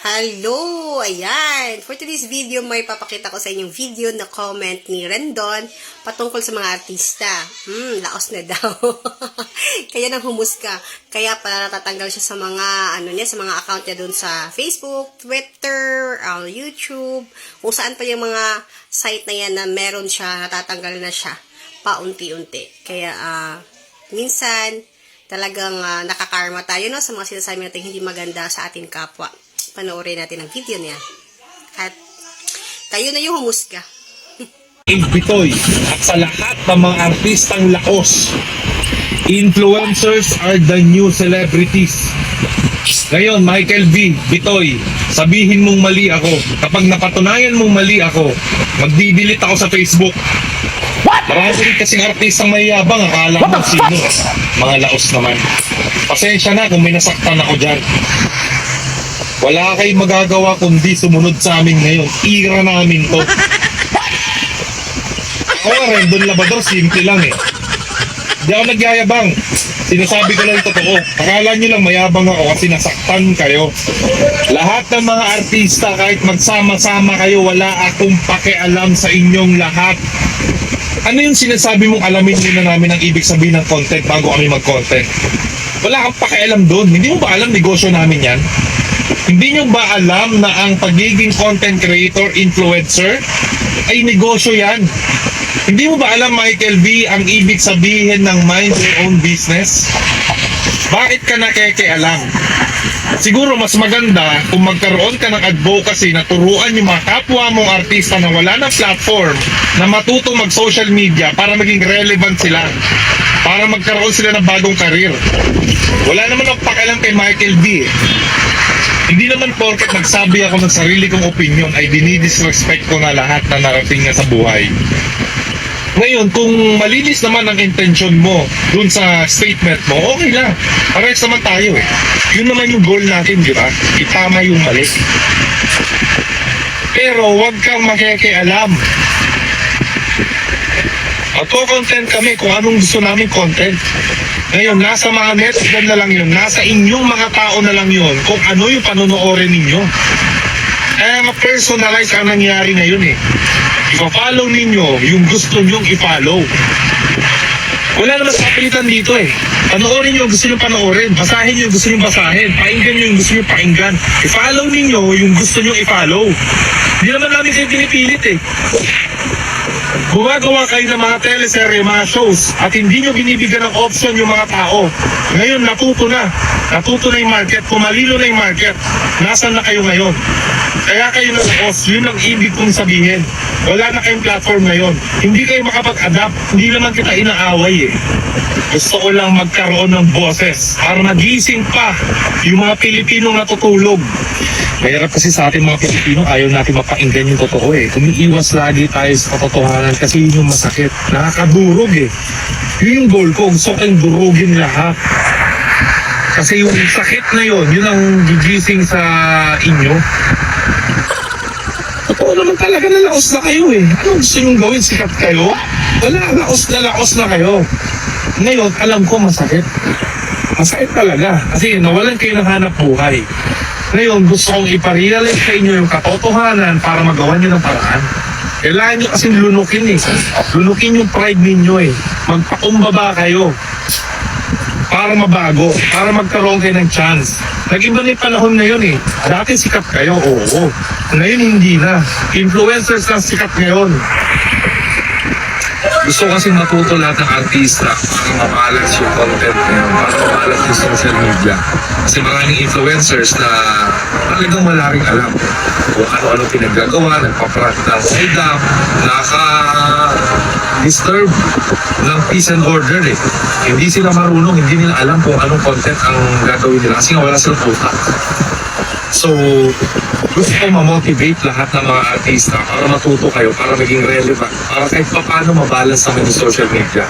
Hello! Ayan! For today's video, may papakita ko sa inyong video na comment ni Rendon patungkol sa mga artista. Hmm, laos na daw. Kaya nang humusga. Kaya pala natatanggal siya sa mga, ano niya, sa mga account niya dun sa Facebook, Twitter, uh, YouTube, kung saan pa yung mga site na yan na meron siya, natatanggal na siya paunti-unti. Kaya, ah, minsan, talagang ah, nakakarma tayo no, sa mga sinasabi natin hindi maganda sa ating kapwa. Panoorin natin ang video niya. At kayo na yung humusga. Dave Bitoy at sa lahat ng mga artistang laos. Influencers are the new celebrities. Ngayon, Michael V. Bitoy, sabihin mong mali ako. Kapag napatunayan mong mali ako, magdi-delete ako sa Facebook. Marami rin kasing artistang mayabang, akala mo sino. Mga laos naman. Pasensya na kung may nasaktan ako dyan. Wala kayong magagawa kundi sumunod sa amin ngayon. Ira namin to. Ako nga, Rendon Labador, simple lang eh. Hindi ako nagyayabang. Sinasabi ko lang totoo. Akala nyo lang mayabang ako kasi nasaktan kayo. Lahat ng mga artista, kahit magsama-sama kayo, wala akong pakialam sa inyong lahat. Ano yung sinasabi mong alamin muna namin ang ibig sabihin ng content bago kami mag-content? Wala kang pakialam doon. Hindi mo ba alam negosyo namin yan? Hindi nyo ba alam na ang pagiging content creator, influencer, ay negosyo yan? Hindi mo ba alam, Michael V, ang ibig sabihin ng mind your own business? Bakit ka nakikialam? Siguro mas maganda kung magkaroon ka ng advocacy na turuan yung mga kapwa mong artista na wala ng platform na matuto mag-social media para maging relevant sila. Para magkaroon sila ng bagong karir. Wala naman ang pakialam kay Michael V. Hindi naman porket nagsabi ako ng sarili kong opinion ay dinidisrespect ko na lahat na narating niya sa buhay. Ngayon, kung malinis naman ang intention mo dun sa statement mo, okay lang. Parehas naman tayo eh. Yun naman yung goal natin, di ba? Itama yung mali. Pero huwag kang makikialam. Magko-content kami kung anong gusto namin content. Ngayon, nasa mga netizen na lang yun. Nasa inyong mga tao na lang yun kung ano yung panonoorin ninyo. Kaya nga personalize ang nangyari ngayon eh. Ipa-follow ninyo yung gusto nyong i-follow. Wala naman sa kapilitan dito eh. Panoorin nyo yung gusto nyo panoorin. Basahin nyo yung gusto nyo basahin. Pakinggan nyo yung gusto nyo pakinggan. I-follow ninyo yung gusto nyo i-follow. Hindi naman namin kayo pinipilit eh. Gumagawa kayo ng mga teleserye, mga shows, at hindi nyo binibigyan ng option yung mga tao. Ngayon, natuto na. Natuto na yung market. Pumalilo na yung market. Nasaan na kayo ngayon? Kaya kayo na laos. Yun ang ibig kong sabihin. Wala na kayong platform ngayon. Hindi kayo makapag-adapt. Hindi naman kita inaaway eh. Gusto ko lang magkaroon ng boses para nagising pa yung mga Pilipinong natutulog. Mahirap kasi sa ating mga Pilipino, ayaw natin mapakinggan yung totoo eh. Umiiwas lagi tayo sa katotohanan kasi yun yung masakit. Nakakadurog eh. Yun yung goal ko. Gusto kong durugin lahat. Kasi yung sakit na yun, yun ang gigising sa inyo. Totoo naman talaga na laos na kayo eh. Ano gusto nyong gawin? Sikat kayo? Wala, laos na laos na kayo. Ngayon, alam ko masakit. Masakit talaga. Kasi nawalan kayo ng hanap buhay. Ngayon, gusto kong iparealize sa inyo yung katotohanan para magawa nyo ng paraan. Kailangan nyo kasing lunukin eh. Lunukin yung pride ninyo eh. Magpakumbaba kayo para mabago, para magkaroon kayo ng chance. Nag-iba na yung panahon ngayon eh. Dati sikat kayo, oo. Ngayon hindi na. Influencers lang sikat ngayon. Gusto kasi matuto lahat ng artista para mabalance yung content ngayon, para mabalance yung social media. Kasi maraming influencers na talagang wala rin alam kung ano-ano pinaggagawa, nagpaparat ng edam, naka disturb ng peace and order eh. Hindi sila marunong, hindi nila alam kung anong content ang gagawin nila kasi nga wala silang utak. So, gusto ko ma-motivate lahat ng mga artista para matuto kayo, para maging relevant, para kahit pa paano mabalance yung social media.